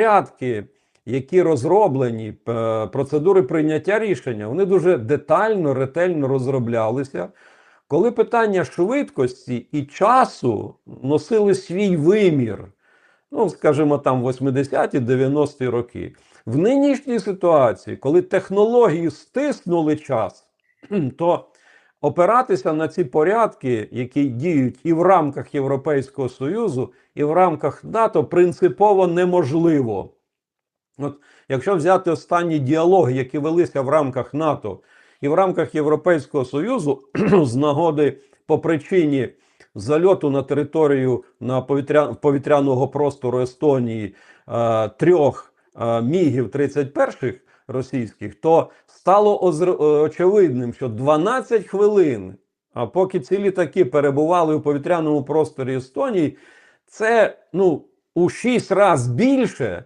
порядки, які розроблені, процедури прийняття рішення, вони дуже детально, ретельно розроблялися. Коли питання швидкості і часу носили свій вимір, ну, скажімо, там 80-ті, 90-ті роки. В нинішній ситуації, коли технології стиснули час, то опиратися на ці порядки, які діють і в рамках Європейського Союзу, і в рамках НАТО, принципово неможливо. От, якщо взяти останні діалоги, які велися в рамках НАТО і в рамках Європейського Союзу, з нагоди по причині зальоту на територію на повітря, повітряного простору Естонії е, трьох мігів 31-х російських, то стало е, очевидним, що 12 хвилин, а поки ці літаки перебували у повітряному просторі Естонії, це ну у 6 разів більше,